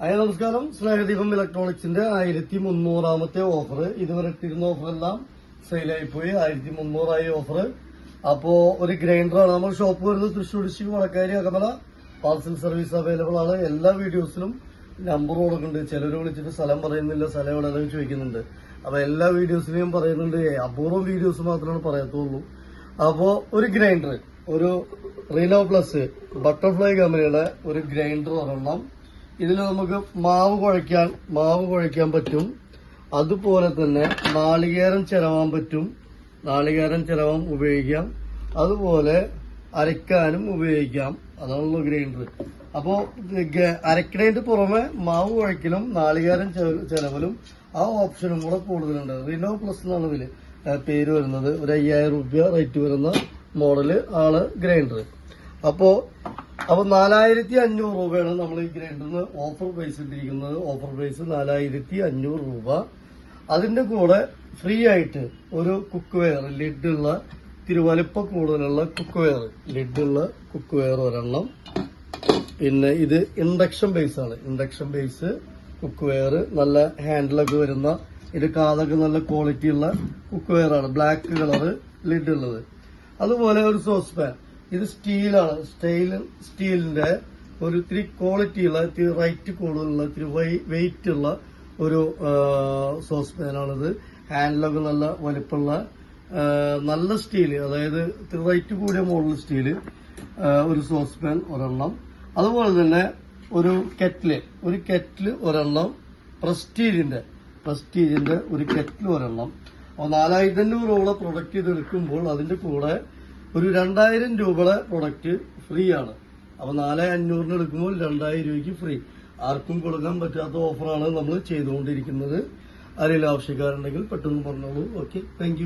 Hi നമസ്കാരം സ്നേഹദീപം ഇലക്ട്രോണിക്സിന്റെ ആയിരത്തി മുന്നൂറാമത്തെ offer. ഇതുവരെ ഇട്ടിരുന്ന ഓഫറെല്ലാം സെയിലായി പോയി ആയിരത്തി മുന്നൂറായി ഓഫർ അപ്പോ ഒരു ഗ്രൈൻഡറാണ്. നമ്മൾ ഷോപ്പ് വരുന്നത് തൃശ്ശൂർ ഡിസ്ട്രിക്ട് വടക്കാരി അകമല. പാർസൽ സർവീസ് അവൈലബിൾ ആണ്. എല്ലാ വീഡിയോസിലും നമ്പർ കൊടുക്കുന്നുണ്ട്. ചിലർ വിളിച്ചിട്ട് സ്ഥലം പറയുന്നില്ല സ്ഥലം എവിടെ ചോദിക്കുന്നുണ്ട്. അപ്പൊ എല്ലാ വീഡിയോസിലും പറയുന്നുണ്ട്. അപൂർവം വീഡിയോസ് മാത്രമാണ് പറയത്തുള്ളൂ. അപ്പോ ഒരു ഗ്രൈൻഡർ ഒരു റീനോ പ്ലസ് ബട്ടർഫ്ലൈ കമ്പനിയുടെ ഒരു ഗ്രൈൻഡർ ഒരെണ്ണം ഇതിൽ നമുക്ക് മാവ് കുഴയ്ക്കാൻ മാവ് കുഴയ്ക്കാൻ പറ്റും. അതുപോലെ തന്നെ നാളികേരം ചിരവാൻ പറ്റും. നാളികേരം ചിരവാൻ ഉപയോഗിക്കാം. അതുപോലെ അരയ്ക്കാനും ഉപയോഗിക്കാം. അതാണല്ലോ ഗ്രൈൻഡർ. അപ്പോൾ അരക്കണേന്റെ പുറമെ മാവ് കുഴയ്ക്കലും നാളികേരം ചിലവലും ആ ഓപ്ഷനും കൂടെ കൂടുതലുണ്ട്. റിനോ പ്ലസ് എന്നാണ് ഇതിൽ പേര് വരുന്നത്. ഒരു അയ്യായിരം രൂപ റേറ്റ് വരുന്ന മോഡൽ ആൾ ഗ്രൈൻഡർ. അപ്പോ അപ്പൊ നാലായിരത്തി അഞ്ഞൂറ് രൂപയാണ് നമ്മൾ ഈ ഗ്രൈൻഡറിന് ഓഫർ പ്രൈസ് ഇട്ടിരിക്കുന്നത്. ഓഫർ പ്രൈസ് നാലായിരത്തി അഞ്ഞൂറ് രൂപ. അതിന്റെ കൂടെ ഫ്രീ ആയിട്ട് ഒരു കുക്ക് വെയർ ലിഡുള്ള തിരുവലിപ്പ കൂടുതലുള്ള കുക്ക് വെയർ ലിഡുള്ള കുക്ക് വെയർ ഒരെണ്ണം. പിന്നെ ഇത് ഇൻഡക്ഷൻ ബേസ് ആണ്. ഇൻഡക്ഷൻ ബേസ് കുക്ക് വെയർ നല്ല ഹാൻഡിലൊക്കെ വരുന്ന ഇത് കാതൊക്കെ നല്ല ക്വാളിറ്റി ഉള്ള കുക്ക് വെയർ ആണ്. ബ്ലാക്ക് കളർ ലിഡ് ഉള്ളത്. അതുപോലെ ഒരു സോസ് പാൻ ഇത് സ്റ്റീലാണ്. സ്റ്റൈൽ സ്റ്റീലിന്റെ ഒരു ഇത്തിരി ക്വാളിറ്റി ഉള്ള ഇത്തിരി റൈറ്റ് കൂടുതലുള്ള ഇത്തിരി വെയിറ്റ് ഉള്ള ഒരു സോസ് പാനാണിത് ഹാൻഡിലൊക്കെ നല്ല വലിപ്പമുള്ള നല്ല സ്റ്റീൽ അതായത് ഇത്തിരി റൈറ്റ് കൂടിയ മോഡൽ സ്റ്റീൽ ഒരു സോസ് പാൻ ഒരെണ്ണം. അതുപോലെ തന്നെ ഒരു കെറ്റിൽ ഒരു കെറ്റിൽ ഒരെണ്ണം പ്രസ്റ്റീജിന്റെ പ്രസ്റ്റീജിന്റെ ഒരു കെറ്റിൽ ഒരെണ്ണം. അപ്പോൾ നാലായിരത്തി അഞ്ഞൂറ് രൂപ പ്രൊഡക്റ്റ് ചെയ്തെടുക്കുമ്പോൾ അതിന്റെ കൂടെ ഒരു രണ്ടായിരം രൂപയുടെ പ്രൊഡക്റ്റ് ഫ്രീ ആണ്. അപ്പൊ നാല് അഞ്ഞൂറിന് എടുക്കുമ്പോൾ രണ്ടായിരം രൂപയ്ക്ക് ഫ്രീ ആർക്കും കൊടുക്കാൻ പറ്റാത്ത ഓഫറാണ് നമ്മൾ ചെയ്തുകൊണ്ടിരിക്കുന്നത്. ആരെങ്കിലും ആവശ്യക്കാരുണ്ടെങ്കിൽ പെട്ടെന്ന് പറഞ്ഞോളൂ. Okay thank